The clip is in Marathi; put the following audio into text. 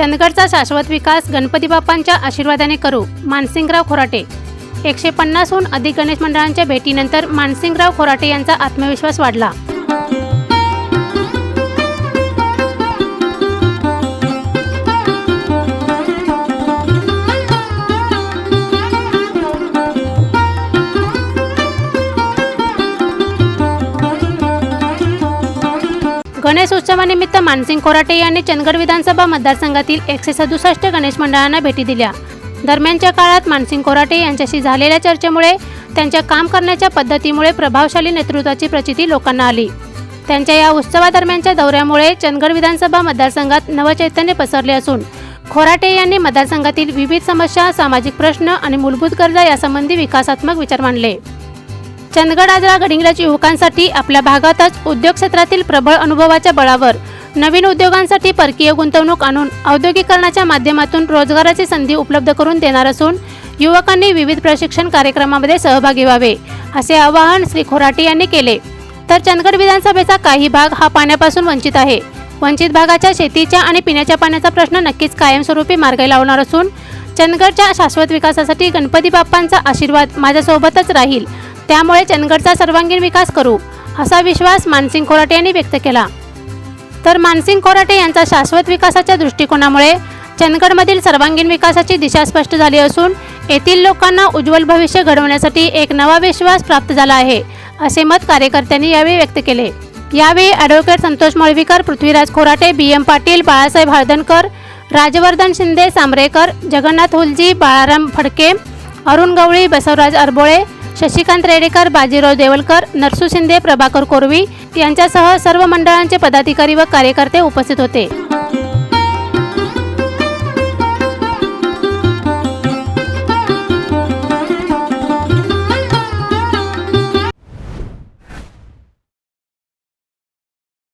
चंदगडचा शाश्वत विकास गणपती बाप्पांच्या आशीर्वादाने करू मानसिंगराव खोराटे. एकशे पन्नासहून अधिक गणेश मंडळांच्या भेटीनंतर मानसिंगराव खोराटे यांचा आत्मविश्वास वाढला. गणेश उत्सवानिमित्त मानसिंग खोराटे यांनी चंदगड विधानसभा मतदारसंघातील एकशे सदुसष्ट गणेश मंडळांना भेटी दिल्या. दरम्यानच्या काळात मानसिंग खोराटे यांच्याशी झालेल्या चर्चेमुळे त्यांच्या काम करण्याच्या पद्धतीमुळे प्रभावशाली नेतृत्वाची प्रचिती लोकांना आली. त्यांच्या या उत्सवादरम्यानच्या दौऱ्यामुळे चंदगड विधानसभा मतदारसंघात नवचैतन्य पसरले असून खोराटे यांनी मतदारसंघातील विविध समस्या सामाजिक प्रश्न आणि मूलभूत गरजा यासंबंधी विकासात्मक विचार मांडले. चंदगड आजरा गडिंग्लज युवकांसाठी आपल्या भागातच उद्योग क्षेत्रातील प्रबळ अनुभवाच्या बळावर नवीन उद्योगांसाठी परकीय गुंतवणूक आणून औद्योगिकरणाच्या माध्यमातून रोजगाराची संधी उपलब्ध करून देणार असून युवकांनी विविध प्रशिक्षण कार्यक्रमामध्ये सहभागी व्हावे असे आवाहन श्री खोराटे यांनी केले. तर चंदगड विधानसभेचा काही भाग हा पाण्यापासून वंचित आहे. वंचित भागाच्या शेतीच्या आणि पिण्याच्या पाण्याचा प्रश्न नक्कीच कायमस्वरूपी मार्गी लावणार असून चंदगडच्या शाश्वत विकासासाठी गणपती बाप्पांचा आशीर्वाद माझ्यासोबतच राहील त्यामुळे चंदगडचा सर्वांगीण विकास करू असा विश्वास मानसिंग खोराटे यांनी व्यक्त केला. तर मानसिंग खोराटे यांचा शाश्वत विकासाच्या दृष्टिकोनामुळे चंदगडमधील सर्वांगीण विकासाची दिशा स्पष्ट झाली असून येथील लोकांना उज्ज्वल भविष्य घडवण्यासाठी एक नवा विश्वास प्राप्त झाला आहे असे मत कार्यकर्त्यांनी यावेळी व्यक्त केले. यावेळी advocate Santosh Malvikar Prithviraj Khorate B M Patil Balasaheb Haldankar Rajvardhan Shinde Sambrekar Jagannath Hulji Balaram Phadke Arun Gawli Basavraj Arbole Shashikant Redekar Bajirao Deolkar Narsu Shinde Prabhakar Korvi यांच्यासह सर्व मंडळांचे पदाधिकारी व कार्यकर्ते उपस्थित होते.